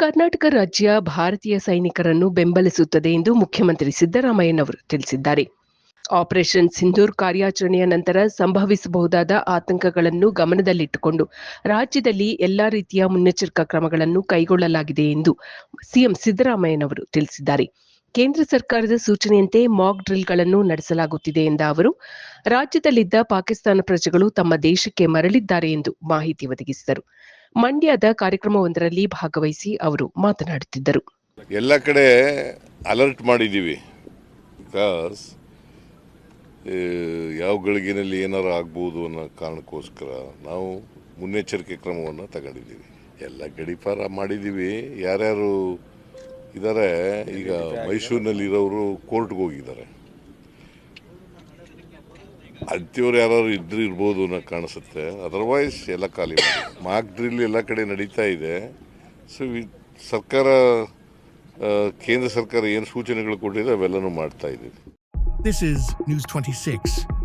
ಕರ್ನಾಟಕ ರಾಜ್ಯ ಭಾರತೀಯ ಸೈನಿಕರನ್ನು ಬೆಂಬಲಿಸುತ್ತದೆ ಎಂದು ಮುಖ್ಯಮಂತ್ರಿ ಸಿದ್ದರಾಮಯ್ಯನವರು ತಿಳಿಸಿದ್ದಾರೆ. ಆಪರೇಷನ್ ಸಿಂಧೂರ್ ಕಾರ್ಯಾಚರಣೆಯ ನಂತರ ಸಂಭವಿಸಬಹುದಾದ ಆತಂಕಗಳನ್ನು ಗಮನದಲ್ಲಿಟ್ಟುಕೊಂಡು ರಾಜ್ಯದಲ್ಲಿ ಎಲ್ಲಾ ರೀತಿಯ ಮುನ್ನೆಚ್ಚರಿಕಾ ಕ್ರಮಗಳನ್ನು ಕೈಗೊಳ್ಳಲಾಗಿದೆ ಎಂದು ಸಿಎಂ ಸಿದ್ದರಾಮಯ್ಯನವರು ತಿಳಿಸಿದ್ದಾರೆ. ಕೇಂದ್ರ ಸರ್ಕಾರದ ಸೂಚನೆಯಂತೆ ಮಾಕ್ ಡ್ರಿಲ್ಗಳನ್ನು ನಡೆಸಲಾಗುತ್ತಿದೆ ಎಂದ ಅವರು, ರಾಜ್ಯದಲ್ಲಿದ್ದ ಪಾಕಿಸ್ತಾನ ಪ್ರಜೆಗಳು ತಮ್ಮ ದೇಶಕ್ಕೆ ಮರಳಿದ್ದಾರೆ ಎಂದು ಮಾಹಿತಿ ಒದಗಿಸಿದರು. ಮಂಡ್ಯದ ಕಾರ್ಯಕ್ರಮವೊಂದರಲ್ಲಿ ಭಾಗವಹಿಸಿ ಅವರು ಮಾತನಾಡುತ್ತಿದ್ದರು. ಎಲ್ಲ ಕಡೆ ಅಲರ್ಟ್ ಮಾಡಿದ್ದೀವಿ. ಬಿಕಾಸ್ ಯಾವ ಗಳಿಗೆನಲ್ಲಿ ಏನಾರು ಆಗ್ಬೋದು ಅನ್ನೋ ಕಾರಣಕ್ಕೋಸ್ಕರ ನಾವು ಮುನ್ನೆಚ್ಚರಿಕೆ ಕ್ರಮವನ್ನು ತಗೊಂಡಿದ್ದೀವಿ. ಎಲ್ಲ ಗಡಿಪಾರ ಮಾಡಿದ್ದೀವಿ. ಯಾರ್ಯಾರು ಇದ್ದಾರೆ ಈಗ ಮೈಸೂರಿನಲ್ಲಿ ಇರೋರು ಕೋರ್ಟ್ಗೆ ಹೋಗಿದ್ದಾರೆ. ಅಂತ್ಯವ್ರು ಯಾರು ಇದ್ರೆ ಇರ್ಬೋದು ಅನ್ನೋ ಕಾಣಿಸುತ್ತೆ. ಅದರ್ವೈಸ್ ಎಲ್ಲ ಖಾಲಿ ಮಾರ್ಕ್ ಡ್ರಿಲ್ ಎಲ್ಲ ಕಡೆ ನಡೀತಾ ಇದೆ. ಸೊ ಸರ್ಕಾರ ಕೇಂದ್ರ ಸರ್ಕಾರ ಏನು ಸೂಚನೆಗಳು ಕೊಟ್ಟಿದೆ ಅವೆಲ್ಲನೂ ಮಾಡ್ತಾ ಇದ್ದೀವಿ. This is news twenty 26